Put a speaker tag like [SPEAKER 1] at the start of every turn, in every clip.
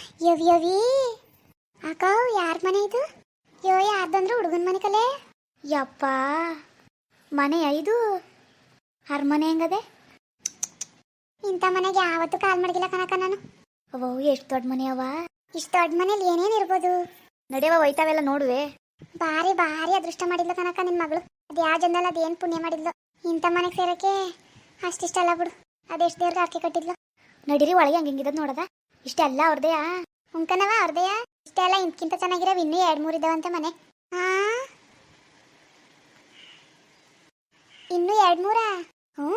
[SPEAKER 1] ಯವ್ ಯವಿ ಅಕ್ಕ, ಯಾರ ಮನೆ ಇದು? ಯೋ ಯಾರ್ದಂದ್ರೆ ಹುಡುಗನ ಮನೆ ಕಲೆ? ಯಪ್ಪ. ಮನೆ ಐದು. ಅರಮನೆ ಹೆಂಗದೆ? ಇಂಥ ಮನೆಗೆ ಯಾವತ್ತು ಕಾಲ್ ಮಾಡಿಲ್ಲ ಕನಕ ನಾನು. ಅವ್ ಎಷ್ಟು ದೊಡ್ಡ ಮನೆ ಅವ ಇಷ್ಟು ದೊಡ್ಡ ಮನೇಲಿ ಏನೇನು ಇರ್ಬೋದು? ನಡೆಯವ ಒಯ್ತಾವೆಲ್ಲ ನೋಡುವೆ. ಬಾರಿ ಬಾರಿ ಅದೃಷ್ಟ ಮಾಡಿಲ್ಲ ಕನಕ ನಿನ್ನ ಮಗಳು. ಅದು ಯಾವ ಜನ್ದಲ್ಲಿ ಅದೇನು ಪುಣ್ಯ ಮಾಡಿದ್ಲು? ಇಂಥ ಮನೆಗೆ ಸೇರಕ್ಕೆ ಅಷ್ಟಿಷ್ಟಲ್ಲ ಬಿಡು. ಅದೆಷ್ಟು ದೇವ್ರಿಗೆ ಹಾಕಿ ಕಟ್ಟಿದ್ಲು? ನಡೀರಿ, ಒಳಗೆ ಹಂಗಿಂಗಿದ್ ನೋಡದ. ಇಷ್ಟೆಲ್ಲ ಅವ್ರದೆಯಾ ಉಂಕನವ ಅವ್ರದೆಯಾ ಇಷ್ಟೆಲ್ಲ ಇಂತಕ್ಕಿಂತ ಚೆನ್ನಾಗಿರೋ ಇನ್ನೂ ಎರಡು ಮೂರು ಇದಾವಂತ ಮನೆ. ಹಾ ಇನ್ನೂ ಎರಡು ಮೂರಾ? ಹ್ಞೂ.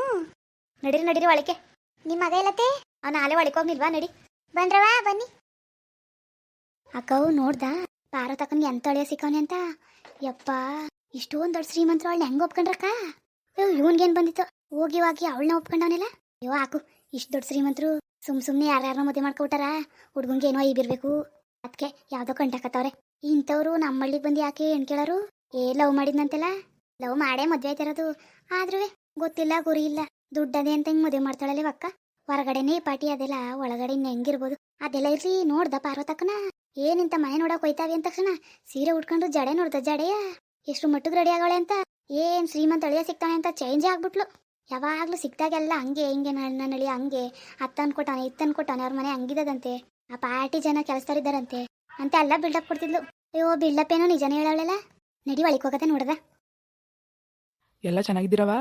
[SPEAKER 1] ನಡೀರಿ ನಡೀರಿ ಒಳಗೆ ನಿಮ್ಮ ಮಗ ಇಲ್ಲತ್ತೆ ಅವ್ನು ನಾಳೆ ಒಳಗೆ ಹೋಗ್ನಿಲ್ವಾ ನಡಿ. ಬಂದ್ರವಾ? ಬನ್ನಿ. ಅಕ್ಕವು ನೋಡ್ದ? ಪಾರ್ವತಕ್ಕನ್ಗೆ ಎಂತ ಒಳ್ಳೆಯ ಸಿಕ್ಕವನೆ ಅಂತ? ಯಪ್ಪ ಇಷ್ಟೊಂದು ದೊಡ್ಡ ಶ್ರೀಮಂತರು ಅವಳನ್ನ ಹೆಂಗ್ ಒಪ್ಕೊಂಡ್ರಕ್ಕ? ಇವನ್ಗೇನ್ ಬಂದಿತ್ತು? ಹೋಗಿ ಹೋಗಿ ಅವಳನ್ನ ಒಪ್ಕೊಂಡವನೆಲ್ಲ? ಅಯ್ಯೋ, ಹಾಕು. ಇಷ್ಟು ದೊಡ್ಡ ಶ್ರೀಮಂತರು ಸುಮ್ ಸುಮ್ನೆ ಯಾರ್ಯಾರನ್ನ ಮದುವೆ ಮಾಡ್ಕೊಬಿಟ್ಟಾರ? ಹುಡುಗಂಗೆ ಏನೋ ಐಬಿರ್ಬೇಕು. ಅದಕ್ಕೆ ಯಾವ್ದೋ ಕಂಟಾಕತ್ತವ್ರೆ. ಇಂಥವ್ರು ನಮ್ಮ ಹಳ್ಳಿಗೆ ಬಂದು ಯಾಕೆ ಹೆಣ್ ಕೇಳೋರು? ಏ, ಲವ್ ಮಾಡಿದ್ನಂತೆಲ್ಲ? ಲವ್ ಮಾಡೇ ಮದ್ವೆ ಆಯ್ತಿರೋದು ಆದ್ರೂ ಗೊತ್ತಿಲ್ಲ, ಗುರಿ ಇಲ್ಲ. ದುಡ್ಡದೆ ಅಂತ ಹಿಂಗೆ ಮದುವೆ ಮಾಡ್ತಾಳಲ್ಲ ಅಕ್ಕ ಹೊರಗಡೆನೇ ಪಾರ್ಟಿ ಅದೆಲ್ಲ, ಒಳಗಡೆ ಇನ್ನು ಹೆಂಗಿರ್ಬೋದು? ಅದೆಲ್ಲ ಇರ್ಲಿ, ನೋಡ್ದ ಪಾರ್ವತಕ್ಕನ? ಏನಿಂತ ಮನೆ ನೋಡಕ್ ಹೋಯ್ತಾವೆ ಅಂದ ತಕ್ಷಣ? ಸೀರೆ ಉಟ್ಕೊಂಡು ಜಡೆ ನೋಡ್ದ ಜಡೆಯ? ಎಷ್ಟು ಮಟ್ಟಿಗೆ ರೆಡಿ ಆಗೋಳೆ ಅಂತ? ಏನ್ ಶ್ರೀಮಂತ ಅಳಿಯ ಸಿಗ್ತಾಳೆ ಅಂತ ಚೇಂಜ್ ಆಗ್ಬಿಟ್ಲು. ಯಾವಾಗ್ಲೂ ಸಿಕ್ಕಿದಾಗೆಲ್ಲ ಹಂಗೆ ಹಿಂಗೆ ನನ್ನ ನಳಿ ಹಂಗೆ. ಅತ್ತನ್ ಅನ್ಕೊಟ್ಟಾನೆ ಇತ್ತನ್ ಅನ್ಕೊಟ್ಟಾನೆ ಅವ್ರ ಮನೆ ಹಂಗಿದದಂತೆ. ಆ ಪಾರ್ಟಿ ಜನ ಕೆಲಸದಾರಿದ್ದಾರಂತೆ ಅಂತ ಎಲ್ಲ ಬಿಲ್ಡಪ್ ಕೊಡ್ತಿದ್ಲು. ಅಯ್ಯೋ ಬಿಲ್ಡಪ್ ಏನೋ ನಿಜನೇ ಹೇಳವಳೆಲ್ಲ? ನಡಿ ಒಳಗೆ ಹೋಗತ್ತೆ ನೋಡ್ದ?
[SPEAKER 2] ಎಲ್ಲ ಚೆನ್ನಾಗಿದ್ದೀರವ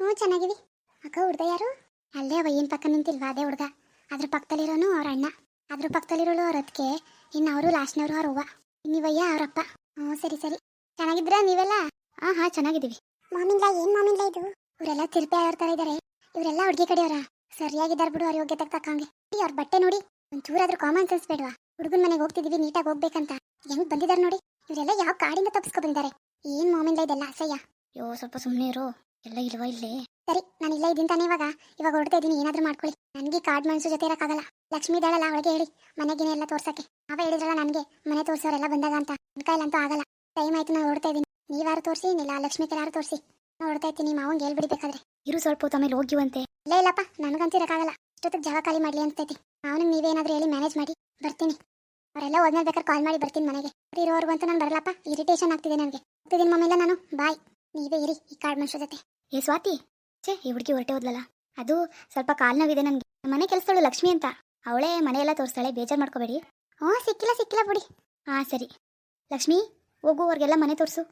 [SPEAKER 1] ಹ್ಞೂ ಚೆನ್ನಾಗಿದೆ ಅಕ್ಕ ಹುಡ್ದ ಯಾರು? ಅಲ್ಲೇ ವಯ್ಯನ ಪಕ್ಕ ನಿಂತಿಲ್ವಾ ಅದೇ ಹುಡ್ಗ? ಅದ್ರ ಪಕ್ಕದಲ್ಲಿರೋನು ಅವ್ರ ಅಣ್ಣ. ಅದ್ರ ಪಕ್ಕದಲ್ಲಿರೋಳು ಅವ್ರ ಅದಕ್ಕೆ ಇನ್ನು ಅವರು ಲಾಸ್ಟ್ನವರು ಅವ್ರ ಅವ್ವ. ನೀವಯ್ಯ ಅವರಪ್ಪ? ಹ್ಞೂ ಸರಿ ಸರಿ. ಚೆನ್ನಾಗಿದ್ರ ನೀವೆಲ್ಲ? ಹಾಂ ಹಾಂ ಚೆನ್ನಾಗಿದ್ದೀವಿ. ಮಾಮಿನ್ಲ ಏನು ಮಾಮಿನ್ಲ ಇದು? ಇವರೆಲ್ಲ ತಿರುಪಿ ತರ ಇದಾರೆ. ಇವರೆಲ್ಲ ಹುಡುಗಿ ಕಡೆಯವರ. ಸರಿಯಾಗಿದ್ದಾರೆ ಬಿಡು ಅವ್ರ ಯೋಗ್ಯತೆ ತಕ್ಕಂಗೆ. ಅವ್ರ ಬಟ್ಟೆ ನೋಡಿ. ಒಂಚೂರಾದ್ರೂ ಕಾಮನ್ ಸೆನ್ಸ್ ಬೇಡವಾ? ಹುಡುಗನ ಮನೆಗೆ ಹೋಗ್ತಿದೀವಿ ನೀಟಾಗಿ ಹೋಗ್ಬೇಕಂತ. ಹೆಂಗ್ ಬಂದಿದ್ದಾರೆ ನೋಡಿ? ಇವರೆಲ್ಲ ಯಾವ ಕಾಡಿಂದ ತಪ್ಪಿಸ್ಕೊ ಬಂದಿದ್ದಾರೆ? ಏನ್ ಮಾಮಿಂದ ಇದೆಲ್ಲ ಅಸಹ್ಯ? ಯೋ ಸ್ವಲ್ಪ ಸುಮ್ಮನೆ ಇರು. ಎಲ್ಲ ಇಲ್ವಾ ಇಲ್ಲಿ? ಸರಿ ನಾನು ಇಲ್ಲ ಇದ್ದೀನಿ ತಾನೇ ಇವಾಗ. ಇವಾಗ ಹೊರಡ್ತಾ ಇದ್ದೀನಿ ಏನಾದ್ರೂ ಮಾಡ್ಕೊಳ್ಳಿ. ನನಗೆ ಕಾರ್ಡ್ ಮನ್ಸು ಜೊತೆ ಇರೋಕ್ಕಾಗಲ್ಲ. ಲಕ್ಷ್ಮೀ ಇದ್ದಾಳಲ್ಲ ಅವಳಿಗೆ ಹೇಳಿ. ಮನೆಗಿನ ಎಲ್ಲ ತೋರ್ಸಕ್ಕೆ. ಅವ ಹೇಳಿದ್ರಲ್ಲ ನನಗೆ ಮನೆ ತೋರ್ಸೋರೆಲ್ಲ ಬಂದಾಗ ಅಂತ. ನನ್ನ ಕೈಲಂತೂ ಆಗಲ್ಲ. ಟೈಮ್ ಆಯ್ತು ನಾನು ಹೊರಡ್ತಾ ಇದ್ದೀನಿ. ನೀವಾರು ತೋರಿಸಿ ಇಲ್ಲ ಲಕ್ಷ್ಮಿ ಯಾರು ತೋರಿಸಿ. ನಿಮ್ಮ ಇದ್ದೀನಿ ಮಾವಂಗೆ ಹೇಳ್ಬಿಡ್ಬೇಕಾದ್ರೆ. ಇರು ಸ್ವಲ್ಪ ಹೊತ್ತು ಆಮೇಲೆ ಹೋಗಿವಂತೆ. ಇಲ್ಲ, ಇಲ್ಲಪ್ಪ ನನಗಂತೂ ಇರೋಕ್ಕಾಗಲ್ಲ ಇಷ್ಟೊತ್ತಿಗೆ ಜಾಗ ಖಾಲಿ ಮಾಡ್ಲಿ ಅಂತೈತಿ ಅವನಿಗೆ ನೀವೇನಾದ್ರೂ ಹೇಳಿ ಮ್ಯಾನೇಜ್ ಮಾಡಿ, ಬರ್ತೀನಿ. ಅವರೆಲ್ಲ ಹೋದ್ಮೇಲೆ ಬೇಕಾದ್ರೆ ಕಾಲ್ ಮಾಡಿ ಬರ್ತೀನಿ ಮನೆಗೆ. ಇರೋರ್ಗಂತೂ ನಾನು ಬರಲ್ಲಪ್ಪ ಇರಿಟೇಷನ್ ಆಗ್ತಿದೆ ನನಗೆ. ಹೋಗ್ತಿದ್ದೀನಿ ಮಮ್ಮಿಲ್ಲ ನಾನು, ಬಾಯ್. ನೀವೇ ಇರಿ ಈ ಕಾರ್ಡ್ ಮನುಷ್ಯ ಜೊತೆ. ಏ, ಸ್ವಾತಿ. ಛೇ, ಈ ಹುಡುಗಿ ಹೊರಟೆ ಹೋದ್ಲಲ್ಲ. ಅದು ಸ್ವಲ್ಪ ಕಾಲ್ ನೋವಿದೆ ನನಗೆ. ಮನೆ ಕೆಲಸದಳು ಲಕ್ಷ್ಮಿ ಅಂತ. ಅವಳೇ ಮನೆಯೆಲ್ಲ ತೋರಿಸ್ತಾಳೆ, ಬೇಜಾರು ಮಾಡ್ಕೋಬೇಡಿ. ಹ್ಞೂ, ಸಿಕ್ಕಿಲ್ಲ ಸಿಕ್ಕಿಲ್ಲ ಬಿಡಿ. ಹಾಂ, ಸರಿ. ಲಕ್ಷ್ಮಿ, ಹೋಗು, ಅವ್ರಿಗೆಲ್ಲ ಮನೆ ತೋರಿಸು.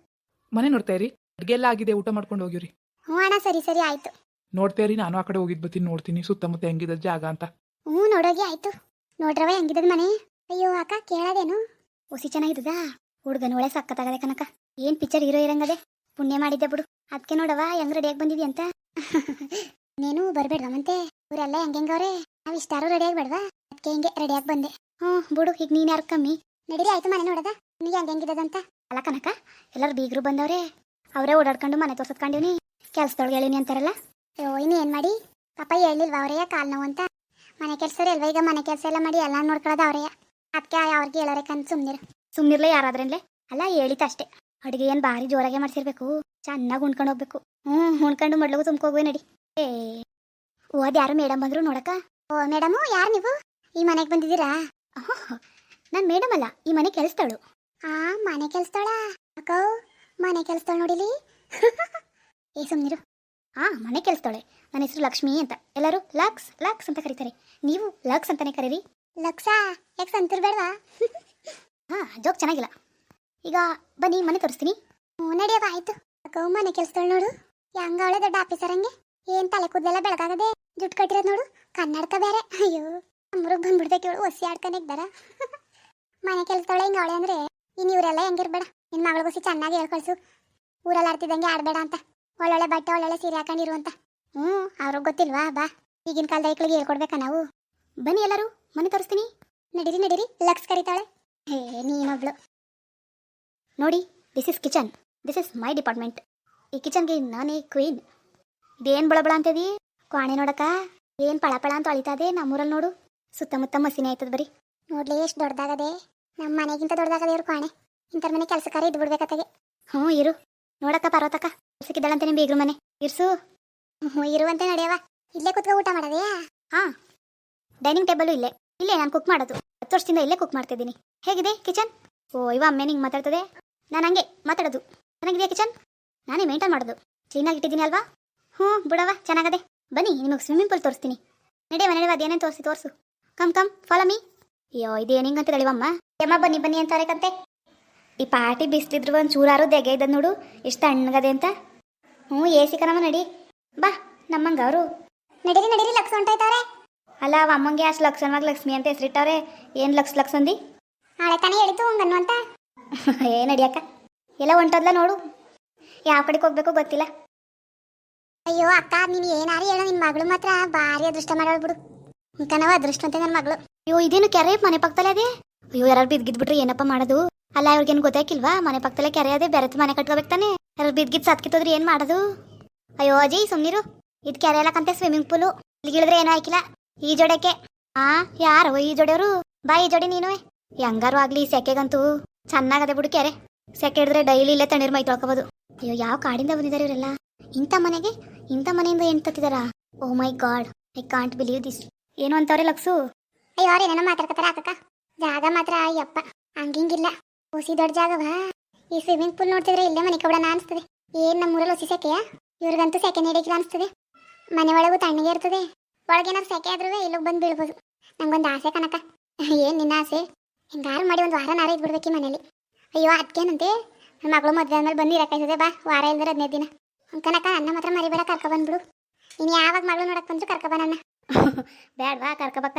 [SPEAKER 2] ಮನೆ ನೋಡ್ತಾ ಇರಿ. ಅಡ್ಗೆ ಎಲ್ಲ ಆಗಿದೆ ಊಟ ಮಾಡ್ಕೊಂಡು ಹೋಗಿರಿ
[SPEAKER 1] ಹ್ಞೂ ಅಣ್ಣ ಸರಿ ಸರಿ ಆಯ್ತು.
[SPEAKER 2] ನೋಡ್ತಾ ಇರಿ ನಾನು ಆ ಕಡೆ ಹೋಗಿದ್ ಬತ್ತೀನಿ ನೋಡ್ತೀನಿ ಸುತ್ತಮುತ್ತ ಹೆಂಗಿದ ಜಾಗ ಅಂತ.
[SPEAKER 1] ಹ್ಞೂ ನೋಡೋಗಿ ಆಯ್ತು. ನೋಡ್ರವ ಹೆಂಗಿದದ ಮನೆ? ಅಯ್ಯೋ ಅಕ್ಕ ಕೇಳದೇನು? ಹುಸಿ ಚೆನ್ನಾಗಿದ್ದದ ಹುಡುಗನ ಒಳ್ಳೆ ಸಕ್ಕತ್ತಾಗದೆ ಕನಕ ಏನ್ ಪಿಕ್ಚರ್ ಹೀರೋ ಇರಂಗದೆ? ಪುಣ್ಯ ಮಾಡಿದ್ದೆ ಬಿಡು. ಅದಕ್ಕೆ ನೋಡವ ಹೆಂಗ್ ರೆಡಿಯಾಗಿ ಬಂದಿದ್ವಿ ಅಂತ. ನೀನು ಬರ್ಬೇಡ್ವ ಮಂತೆ ಇವರೆಲ್ಲ ಹೆಂಗೆಂಗವ್ರೆ? ನಾವ್ ಇಷ್ಟಾರು ರೆಡಿಯಾಗಿ ಬೇಡವಾ? ಅದಕ್ಕೆ ಹಿಂಗೆ ರೆಡಿಯಾಗಿ ಬಂದೆ. ಹ್ಞೂ ಬಿಡು ಈಗ ನೀನ್ ಯಾರು ಕಮ್ಮಿ? ನಡೀರಿ ಆಯ್ತು ಮನೆ ನೋಡದ. ನಿನಗೆ ಹೆಂಗೆಂಗಿದದಂತ ಅಲ್ಲ ಕನಕ ಎಲ್ಲರೂ ಬೀಗರು ಬಂದವ್ರೆ. ಅವರೇ ಓಡಾಡ್ಕೊಂಡು ಮನೆ ತೋರ್ಸತ್ಕೊಂಡಿವ್ನಿ ಕೆಲ್ಸದೊಳಗೆ ಹೇಳಿನಿ ಅಂತಾರಲ್ಲ? ಅಯ್ಯೋ ಇನ್ನು ಏನು ಮಾಡಿ? ಪಾಪ ಹೇಳಿಲ್ವಾ ಅವರೇ ಕಾಲ್ ನೋವು ಅಂತ? ಮನೆ ಕೆಲಸ ಅಲ್ವಾ ಈಗ ಮನೆ ಕೆಲಸ ಎಲ್ಲ ಮಾಡಿ ಎಲ್ಲ ನೋಡ್ಕೊಳ್ಳೋದು ಅವರೇ ಅದಕ್ಕೆ ಅವ್ರಿಗೆ ಹೇಳೋರೆ ಸುಮ್ಮನಿರು ಸುಮ್ನಿರು. ಸುಮ್ನಿರ್ಲೆ ಯಾರಾದ್ರೇನ್ಲೆ? ಅಲ್ಲ ಹೇಳಿತ ಅಷ್ಟೇ. ಅಡುಗೆ ಏನು ಭಾರಿ ಜೋರಾಗೆ ಮಾಡ್ಸಿರ್ಬೇಕು. ಚೆನ್ನಾಗಿ ಉಣ್ಕೊಂಡು ಹೋಗ್ಬೇಕು. ಹ್ಞೂ ಉಣ್ಕೊಂಡು ಮಡ್ಲಗು ತುಂಬ್ಕೋಗ್ವೆ ನಡಿ. ಏ ಓದ್ ಯಾರು ಮೇಡಮ್ ಬಂದ್ರು ನೋಡಕ ಓ ಮೇಡಮು ಯಾರು ನೀವು? ಈ ಮನೆಗೆ ಬಂದಿದ್ದೀರಾ? ನಾನು ಮೇಡಮ್ ಅಲ್ಲ ಈ ಮನೆ ಕೆಲಸದವಳು. ಆ ಮನೆ ಕೆಲಸದವಳ? ಅಕ್ಕೋ ಮನೆ ಕೆಲಸದಳು ನೋಡಿಲಿ? ಏ ಸುಮ್ನಿರು. ಹಾ ಮನೆ ಕೆಲಸದಳೆ ನನ್ನ ಹೆಸರು ಲಕ್ಷ್ಮಿ ಅಂತ. ಎಲ್ಲರೂ ಲಕ್ಸ್ ಲಕ್ಸ್ ಅಂತ ಕರೀತಾರೆ. ನೀವು ಲಕ್ಸ್ ಅಂತಾನೆ ಕರೀರಿ? ಲಕ್ಸಾ ಯಾಕೆ ಸಂತಿರ್ಬೇಡವಾ ಹಾ ಜೋಕ್ ಚೆನ್ನಾಗಿಲ್ಲ. ಈಗ ಬನ್ನಿ ಮನೆ ತೋರಿಸ್ತೀನಿ. ಹ್ಞೂ ನಡೆಯವ ಆಯ್ತು. ಅಕ್ಕ ಮನೆ ಕೆಲಸದಳು ನೋಡು. ಹೆಂಗ ಅವಳೆ ದೊಡ್ಡ ಆಫೀಸರ್ ಹಂಗೆ. ಏನ್ ತಲೆ ಕೂದಲೆಲ್ಲ ಬೆಳಗಾಗದೆ ದುಡ್ಡು ಕಟ್ಟಿರೋದು ನೋಡು. ಕನ್ನಡಕ ಬೇರೆ. ಅಯ್ಯೋ ನಮ್ಮೂರಿಗೆ ಬಂದ್ಬಿಡ್ಬೇಕು ಇವಳು ಒಸಿ ಆಡ್ಕೊಂಡಾರ ಮನೆ ಕೆಲ್ಸದವಳೆ ಹಿಂಗ ಅವಳೆ ಅಂದ್ರೆ ಇನ್ನು ಇವರೆಲ್ಲ ಹೆಂಗಿರ್ಬೇಡ. ನಿನ್ ಮಗಳಿಗೋಸಿ ಚೆನ್ನಾಗಿ ಹೇಳ್ಕೊಳ್ಸು ಊರಲ್ಲಿ ಆಡ್ತಿದ್ದಂಗೆ ಆಡ್ಬೇಡ ಅಂತ. ಒಳ್ಳೊಳ್ಳೆ ಬಟ್ಟೆ, ಒಳ್ಳೊಳ್ಳೆ ಸೀರೆ ಹಾಕೊಂಡಿರು ಅಂತ. ಹ್ಞೂ, ಅವ್ರಿಗೆ ಗೊತ್ತಿಲ್ವಾ? ಬಾ. ಈಗಿನ ಕಾಲದ ಐಕ್ಳಿಗೆ ಹೇಳ್ಕೊಡ್ಬೇಕಾ ನಾವು? ಬನ್ನಿ ಎಲ್ಲರೂ, ಮನೆ ತೋರಿಸ್ತೀನಿ. ನಡೀರಿ ನಡೀರಿ. ಲಕ್ಸ್ ಕರೀತಾಳೆ. ಹೇ, ನೀನೊಬ್ಳು. ನೋಡಿ this is kitchen this is my department ಈ ಕಿಚನ್ಗೆ ನಾನೇ ಕ್ವೀನ್ ಇದೇನು ಬಳಬಳ ಅಂತದಿ? ಕ್ವಾಣೆ ನೋಡಕ್ಕ. ಏನು ಪಳಪಳ ಅಂತ ಅಳಿತದೆ ನಮ್ಮೂರಲ್ಲಿ ನೋಡು. ಸುತ್ತಮುತ್ತ ಮಸಿನೇ ಆಯ್ತದ ಬರೀ. ನೋಡ್ಲಿ, ಎಷ್ಟು ದೊಡ್ಡದಾಗದೆ ನಮ್ಮ ಮನೆಗಿಂತ ದೊಡ್ಡದಾಗದೆ ಇವ್ರು ಕ್ವಾಣೆ. ಇಂಥರ ಮನೆ ಕೆಲಸಕಾರ ಇದ್ದು ಬಿಡ್ಬೇಕತ್ತಗೆ ಹ್ಞೂ ಇರು. ನೋಡಕ್ಕ ಪರ್ವತಕ್ಕ ಕೆಲಸಕ್ಕಿದ್ದಾಳಂತೆ ನಿಮ್ಮ ಬೀಗ್ರ ಮನೆ. ಇರ್ಸು. ಹ್ಞೂ ಇರುವಂತೆ ನಡೆಯವ ಇಲ್ಲೇ ಕುತ್ಕೊ ಊಟ ಮಾಡೋದೇ ಹಾ. ಡೈನಿಂಗ್ ಟೇಬಲ್ ಇಲ್ಲೇ. ಇಲ್ಲೇ ನಾನು ಕುಕ್ ಮಾಡೋದು. ಹತ್ತು ವರ್ಷದಿಂದ ಇಲ್ಲೇ ಕುಕ್ ಮಾಡ್ತಿದ್ದೀನಿ. ಹೇಗಿದೆ ಕಿಚನ್? ಓ ಇವ ಅಮ್ಮೆ ನಿಂಗೆ ಮಾತಾಡ್ತದೆ? ನಾನು ಹಂಗೆ ಮಾತಾಡೋದು. ಚೆನ್ನಾಗಿದೆಯಾ ಕಿಚನ್? ನಾನೇ ಮೇಂಟೈನ್ ಮಾಡೋದು. ಕ್ಲೀನಾಗಿ ಇಟ್ಟಿದ್ದೀನಿ ಅಲ್ವಾ? ಹ್ಞೂ ಬಿಡವ ಚೆನ್ನಾಗದೆ. ಬನ್ನಿ ನಿಮಗೆ ಸ್ವಿಮ್ಮಿಂಗ್ ಪೂಲ್ ತೋರಿಸ್ತೀನಿ. ನಡೆಯವ ನಡೆಯವ ಅದೇನೇನು ತೋರಿಸಿ ತೋರಿಸು. ಕಮ್ ಕಮ್ ಫಾಲೋ ಮೀ ಅಯ್ಯೋ ಇದೇನು ಹಿಂಗಂತ ಹೇಳಿವಮ್ಮ? ಯಮ್ಮ ಬನ್ನಿ ಬನ್ನಿ ಅಂತಾರೆ ಕಂತೆ. ಈ ಪಾರ್ಟಿ ಬಿಸಿಲಿದ್ರು ಒಂದು ಚೂರಾರು ದೆಗೆ ಇದ್ದದ್ ನೋಡು ಎಷ್ಟು ತಣ್ಣಗದೆ ಅಂತ. ಹ್ಞೂ ಎ ಸಿ ಕನವ ನಡಿ. ಬಾ ನಮ್ಮಂಗ ಅವರು. ನಡೀರಿ ನಡೀರಿ ಲಕ್ಷ ಹೊಂಟೈತಾರೆ ಅಲ್ಲ ಅವ ಅಮ್ಮಂಗೆ ಅಷ್ಟು ಲಕ್ಷಣವಾಗಿ ಲಕ್ಷ್ಮಿ ಅಂತ ಹೆಸರಿಟ್ಟವ್ರೆ. ಏನು ಲಕ್ಷ ಲಕ್ಷ ಅಂದಿ ನಾಳೆ ತಾನೇ ಹೇಳಿತು ಹಂಗನ್ನು ಅಂತ ಏ ನಡಿಯಕ್ಕ ಎಲ್ಲ ಹೊಂಟದ್ಲ ನೋಡು. ಯಾವ ಕಡೆಗೆ ಹೋಗ್ಬೇಕು ಗೊತ್ತಿಲ್ಲ. ಅಯ್ಯೋ ಅಕ್ಕ ನೀನು ಏನಾರು ಹೇಳೋ ನಿನ್ನ ಮಗಳು ಮಾತ್ರ ಭಾರಿ ಅದೃಷ್ಟ ಮಾಡೋಳು ಬಿಡು. ಕನವ ಅದೃಷ್ಟ ಅಂತ ನನ್ನ ಮಗಳು. ಅಯ್ಯೋ ಇದೇನು ಕೆರೆ ಮನೆ ಪಕ್ಕದಲ್ಲೇ ಅದೇ? ಅಯ್ಯೋ ಯಾರು ಬಿದ್ದಿದ್ಬಿಟ್ರೆ ಏನಪ್ಪ ಮಾಡೋದು? ಅಲ್ಲ ಅವ್ರಿಗೇನು ಗೊತ್ತಾಕಿಲ್ವಾ ಮನೆ ಪಕ್ಕದಲ್ಲೇ ಕೆರೆ ಅದೇ ಬೆರೆತು ಮನೆ ಕಟ್ಕೋಬೇಕು ತಾನೆ. ಯಾರು ಬಿದ್ಗಿದ್ ಸತ್ಕಿತ್ತೋದ್ರೆ ಏನು ಮಾಡೋದು? ಅಯ್ಯೋ ಅಜಯ್ ಸುಮ್ನಿರು. ಇದು ಕೆರೆ ಎಲ್ಲಕ್ಕಂತೆ ಸ್ವಿಮ್ಮಿಂಗ್ ಪೂಲು ಇಳಿದ್ರೆ ಏನೂ ಆಯ್ಕಿಲ್ಲ. ಈ ಜೋಡಕ್ಕೆ ಆ, ಯಾರು ಈ ಜೋಡಿಯವರು? ಬಾ, ಈ ಜೋಡಿ ನೀನು ಹೆಂಗಾರು ಆಗ್ಲಿ ಸೆಕೆಗಂತೂ. ಚೆನ್ನಾಗದೆ ಬಿಡು ಕೆರೆ. ಸೆಕೆ ಹಿಡಿದ್ರೆ ಡೈಲಿ ಇಲ್ಲೇ ತಣ್ಣೀರ್ ಮೈ ತೊಳ್ಕೊಬೋದು. ಅಯ್ಯೋ, ಯಾವ ಕಾಡಿಂದ ಬಂದಿದ್ದಾರೆ ಇವರೆಲ್ಲ? ಇಂಥ ಮನೆಗೆ? ಇಂಥ ಮನೆಯಿಂದ ಏನು ತತ್ತಿದಾರ? ಓ my god. I can't believe this. ಏನು ಅಂತವ್ರೆ ಲಕ್ಸು? ಅಯ್ಯೋ, ಅವ್ರು ಏನೇನೋ ಮಾತಾಡ್ಕತ್ತಾರ ಅಕ್ಕ ಜಾಗ ಮಾತ್ರ ಅಯ್ಯಪ್ಪ. ಹಂಗಿಂಗಿಲ್ಲ. ಹುಸಿ ದೊಡ್ಡ ಜಾಗವಾ? ಈ ಸ್ವಿಮ್ಮಿಂಗ್ ಪೂಲ್ ನೋಡ್ತಿದ್ರೆ ಇಲ್ಲೇ ಮನೆ ಕೊಡೋಣ ಅನಿಸ್ತದೆ. ಏನ್ ನಮ್ಮೂರಲ್ಲಿ ಹುಸಿ ಸೆಕೆಯಾ? ಇವ್ರಿಗಂತೂ ಸೆಕೆ ನೀಡಿಕಿಲ್ಲ ಅನಿಸ್ತದೆ. ಮನೆ ಒಳಗೂ ತಣ್ಣಗೆ ಇರ್ತದೆ. ಒಳಗೇನಾದ್ರು ಸೆಕೆ ಆದ್ರೂ ಇಲ್ಲಿಗೆ ಬಂದು ಬೀಳ್ಬೋದು. ನಂಗೊಂದು ಆಸೆ ಕನಕ ಏನ್ ನಿನ್ನ ಆಸೆ? ಹಿಂಗಾರು ಮಾಡಿ ಒಂದು ವಾರ ನಾರ ಇದ್ಬಿಡ್ಬೇಕು ಮನೇಲಿ. ಅಯ್ಯೋ ಅದಕ್ಕೇನಂತೆ ನನ್ನ ಮಗಳು ಮದುವೆ ಆದ್ಮೇಲೆ ಬಂದು ಇರಕ್ಕಾಯ್ತದೆ ಬಾ, ವಾರ ಇಲ್ದ್ರೆ ಹದಿನೈದು ದಿನ. ಕನಕ ಅನ್ನ ಮಾತ್ರ ಮರಿಬೇಡ, ಕರ್ಕ ಬಂದ್ಬಿಡು. ನೀನು ಯಾವಾಗ ಮಗಳು ನೋಡಕ್ ಬಂದ್ರು ಕರ್ಕ ಬಾ ನನ್ನ ಕರ್ಕ ಬಕ್ಕ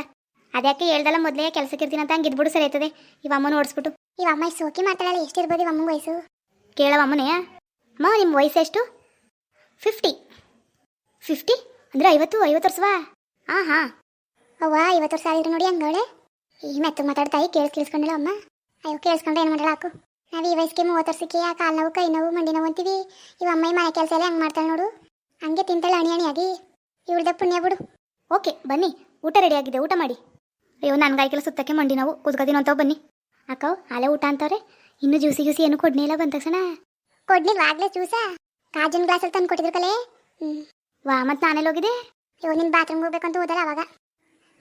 [SPEAKER 1] ಅದ್ಯಾಕೆ ಹೇಳ್ದಲ್ಲ ಮೊದಲೇ ಕೆಲಸಕ್ಕೆ ಇರ್ತೀನಿ ಅಂತ ಹಂಗೆ ಇದ್ಬಿಡು ಸರಿ ಆಯ್ತದೆ. ಇವ ಅಮ್ಮನ ಓಡಿಸ್ಬಿಟ್ಟು ಇವ ಅಮ್ಮ ಸೋಕಿ ಮಾತಾಡಲ್ಲ ಎಷ್ಟಿರ್ಬೋದು ಅಮ್ಮನ ವಯಸ್ಸು? ಕೇಳವ ಅಮ್ಮನೇ. ಅಮ್ಮ ನಿಮ್ಮ ವಯಸ್ಸು ಎಷ್ಟು? ಫಿಫ್ಟಿ ಫಿಫ್ಟಿ ಅಂದ್ರೆ ಐವತ್ತು ಐವತ್ತು ವರ್ಷವಾ? ಹಾಂ ಹಾಂ. ಅವ್ವ, ಐವತ್ತು ವರ್ಷ ಆಗಿದ್ರು ನೋಡಿ ಹಂಗವಳೆ. ಈ ಮೆತ್ತ ಮಾತಾಡ್ತಾಯಿ ಕೇಳಿಸ್, ಕೇಳಿಸ್ಕೊಂಡಲ್ಲ ಅಮ್ಮ. ಅಯ್ಯೋ, ಕೇಳಿಸ್ಕೊಂಡ್ರೆ ಏನು ಮಾಡಲ್ಲ, ಹಾಕು. ನಾವು ಈ ವಯಸ್ಸಿಗೆ ಮೂವತ್ತು ವರ್ಷಕ್ಕೆ ಆ ಕಾಲು ನೋವು, ಕೈ ನೋವು, ಮಂಡಿ ನೋವು ಅಂತೀವಿ. ಇವ ಅಮ್ಮ ಮನೆ ಕೆಲಸ ಎಲ್ಲ ಹಂಗೆ ಮಾಡ್ತಾಳೆ ನೋಡು. ಹಂಗೆ ತಿಂತಾಳೆ ಅಣಿ ಅಣಿಯಾಗಿ ಇವಳ್ದ ಪುಣ್ಯ ಬಿಡು. ಓಕೆ, ಬನ್ನಿ. ಊಟ ರೆಡಿ ಆಗಿದೆ, ಊಟ ಮಾಡಿ. ಅಯ್ಯೋ ನನ್ಗಾಯ್ಕೆಲ್ಲ ಸುತ್ತಕ್ಕೆ ಮಂಡಿ ನಾವು ಕುದ್ಕೋದಿನ ಅಂತ ಬನ್ನಿ. ಅಕ್ಕವ್ ಅಲೆ ಊಟ ಅಂತವ್ರೆ. ಇನ್ನು ಜ್ಯೂಸಿ ಜ್ಯೂಸಿ ಏನು ಕೊಡ್ನೇ ಇಲ್ಲ ಬಂದ ತಕ್ಷಣ. ಕೊಡ್ನಿಲ್ವಾ ಆಗ್ಲೇ ಜ್ಯೂಸ? ಕಾಜಿನ ಗ್ಲಾಸಲ್ಲಿ ತಂದು ಕೊಟ್ಟಿದ್ರು ಕಲೆ ವಾ ಮತ್ತೆ ನಾನೆಲ್ಲ ಹೋಗಿದೆ ಇವಾಗ ನಿನ್ ಬಾತ್ರೂಮ್ಗೆ ಹೋಗ್ಬೇಕಂತ ಹೋದಲ್ಲ ಅವಾಗ.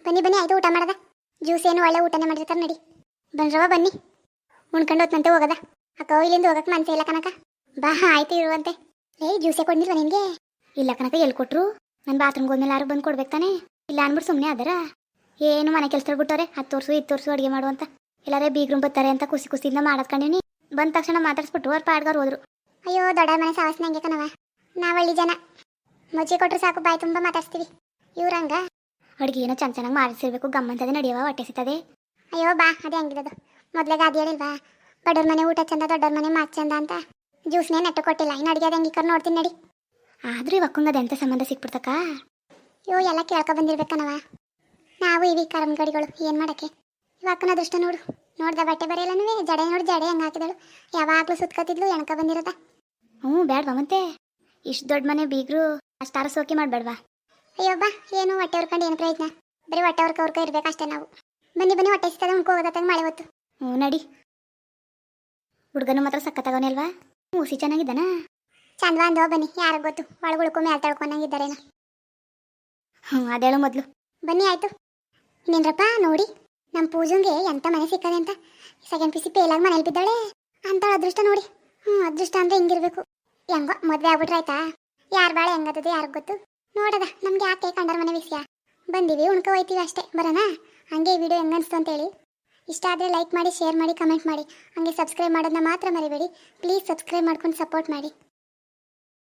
[SPEAKER 1] ಬನ್ನಿ ಬನ್ನಿ ಆಯ್ತು ಊಟ ಮಾಡದ. ಜ್ಯೂಸ್ ಏನು ಒಳ್ಳೆ ಊಟನೇ ಮಾಡಿರ್ತಾರೆ ನಡಿ. ಬನ್ರವ ಬನ್ನಿ. ಉಣ್ಕೊಂಡು ಹೊತ್ತಂತೆ ಹೋಗದ. ಅಕ್ಕ ಇಲ್ಲಿಂದ ಹೋಗಕ್ಕೆ ಮನ್ಸೇ ಇಲ್ಲ ಕನಕ ಬಾ ಆಯ್ತು ಇರುವಂತೆ. ಏಯ್ ಜ್ಯೂಸೇ ಕೊಡ್ನಿಲ್ವ ನಿನಗೆ? ಇಲ್ಲ ಕನಕ ಎಲ್ಲಿ ಕೊಟ್ರು? ನನ್ನ ಬಾತ್ರೂಮ್ಗೆ ಹೋದ್ಮೇಲೆ ಯಾರು ಬಂದು ಕೊಡ್ಬೇಕು ತಾನೆ? ಇಲ್ಲ ಅನ್ಬಿಟ್ಟು ಸುಮ್ಮನೆ ಅದರ? ಏನು ಮನೆ ಕೆಲಸ ಬಿಟ್ಟವ್ರೆ ಹತ್ತು ವರ್ಷ ಇತ್ತು ತೋರಿಸು ಅಡುಗೆ ಮಾಡುವಂತ ಎಲ್ಲಾರೇ ಬೀಗ್ರು ಬರ್ತಾರೆ ಅಂತ ಖುಷಿ ಖುಷಿಯಿಂದ ಮಾಡದ್ಕೊಂಡಿನಿ ಬಂದ ತಕ್ಷಣ ಮಾತಾಡ್ಸ್ಬಿಟ್ಟು ಅವ್ರ ಪಾಡ್ಗಾರ್ ಹೋದ್ರು. ಅಯ್ಯೋ ದೊಡ್ಡ ಮನೆ ಸಾವಸ್ನ ಹಂಗೆ ಕಣವ ನಾವಳ್ಳಿ ಜನ. ಮಜ್ಜಿ ಕೊಟ್ರೆ ಸಾಕು ಬಾಯಿ ತುಂಬ ಮಾತಾಡ್ಸ್ತೀವಿ. ಇವ್ರಂಗ ಅಡುಗೆ ಏನೋ ಚೆನ್ನ ಚೆನ್ನಾಗಿ ಮಾಡಿಸಿರ್ಬೇಕು ಗಮ್ಮಂತದೆ ನಡೆಯವ ಹೊಟ್ಟೆ ಸಿಗ್ತದೆ. ಅಯ್ಯೋ ಬಾ ಅದೇ ಹಂಗಿರೋದು. ಮೊದಲೇ ಗಾದಿ ಹೇಳಿಲ್ವಾ? ಬಡವ್ರ ಮನೆ ಊಟ ಚಂದ ದೊಡ್ಡವ್ರ ಮನೆ ಮಾತು ಚಂದ ಅಂತ. ಜ್ಯೂಸ್ನೇ ನೆಟ್ಟು ಕೊಟ್ಟಿಲ್ಲ ಇನ್ನು ಅಡುಗೆ ಅದು ಹೆಂಗಿಕರ್ ನೋಡ್ತೀನಿ ನಡಿ. ಆದ್ರೂ ಇವಕ್ಕಂಗದ ಅದೆಂತ ಸಂಬಂಧ ಸಿಕ್ಬಿಡ್ತಕ್ಕ? ಅಯ್ಯೋ ಎಲ್ಲ ಕೇಳ್ಕೊ ಬಂದಿರ್ಬೇಕನವ ನಾವು ಇವಿ ಕರಂಗಡಿಗಳು ಏನು ಮಾಡಕ್ಕೆ? ಇವಕ್ಕನ ಅದೃಷ್ಟ ನೋಡು. ನೋಡ್ದ ಬಟ್ಟೆ ಬರೆಯಲ್ಲನೂ ಜಡೆ ನೋಡಿ, ಜಡೆ ಹೆಂಗೆ ಹಾಕಿದಳು. ಯಾವಾಗಲೂ ಸುತ್ಕೋತಿದ್ಲು ಎಣಕ ಬಂದಿರೋದ ಹ್ಞೂ ಬೇಡವಾ ಮತ್ತೆ? ಇಷ್ಟು ದೊಡ್ಡ ಮನೆ ಬೀಗ್ರು ಅಷ್ಟು ಸೋಕಿ ಮಾಡಬೇಡ್ವಾ? ಅಯ್ಯೋ ಬಾ, ಏನು ಹೊಟ್ಟೆ ಹೊರ್ಕೊಂಡು ಏನು ಪ್ರಯತ್ನ? ಬರೀ ಹೊಟ್ಟೆ ಹೊರ್ಕ ಹೊರ್ಕ ಇರ್ಬೇಕಷ್ಟೇ ನಾವು. ಬನ್ನಿ ಬನ್ನಿ, ಹೊಟ್ಟೆ ಸಿಗ್ತದೆ ತಂಗ ಮಳೆ ಹೊತ್ತು. ಹ್ಞೂ, ನಡಿ. ಹುಡುಗನು ಮಾತ್ರ ಸಕ್ಕತ್ತಾಗವನೇ ಅಲ್ವಾ ಮೂಸಿ ಚೆನ್ನಾಗಿದ್ದಾನಾ? ಚಂದ್ವಾ ಅಂದೋ ಬನ್ನಿ, ಯಾರಿಗೆ ಗೊತ್ತು? ಒಳಗೆ ಉಳ್ಕೊ ಮೇಲೆ ತಳ್ಕೊಂಡಂಗಿದ್ದಾರೇನೋ ಹ್ಞೂ ಅದೇಳು ಮೊದಲು. ಬನ್ನಿ, ಆಯ್ತು. ನಿನ್ರಪ್ಪ ನೋಡಿ. ನಮ್ಮ ಪೂಜಂಗೆ ಎಂಥ ಮನೆ ಸಿಕ್ಕದೆ ಅಂತ. ಸೆಕೆಂಡ್ ಪಿ ಸಿ ಪೇಲಾಗಿ ಮನೇಲಿ ಬಿದ್ದಾಳೆ. ಅಂತ ಅದೃಷ್ಟ ನೋಡಿ. ಹ್ಞೂ ಅದೃಷ್ಟ ಅಂದ್ರೆ ಹಿಂಗಿರ್ಬೇಕು. ಹೆಂಗೋ, ಮದುವೆ ಆಗ್ಬಿಟ್ರೆ ಆಯ್ತಾ? ಯಾರು ಬಾಳೆ ಹೆಂಗತ್ತದೆ ಯಾರಿಗೆ ಗೊತ್ತು? ನೋಡದ, ನಮ್ಗೆ ಯಾಕೆ ಕಂಡರ ಮನೆ ವಿಷಯ? ಬಂದಿವಿ, ಉಣ್ಕೊ ಹೋಯ್ತೀವಿ ಅಷ್ಟೇ. ಬರೋಣ ಹಂಗೆ ವಿಡಿಯೋ ಹೆಂಗನ್ಸ್ತು ಅಂತೇಳಿ ಇಷ್ಟ ಆದರೆ ಲೈಕ್ ಮಾಡಿ ಶೇರ್ ಮಾಡಿ ಕಮೆಂಟ್ ಮಾಡಿ. ಹಂಗೆ ಸಬ್ಸ್ಕ್ರೈಬ್ ಮಾಡೋದನ್ನ ಮಾತ್ರ ಮರಿಬೇಡಿ. ಪ್ಲೀಸ್ ಸಬ್ಸ್ಕ್ರೈಬ್ ಮಾಡ್ಕೊಂಡು ಸಪೋರ್ಟ್ ಮಾಡಿ.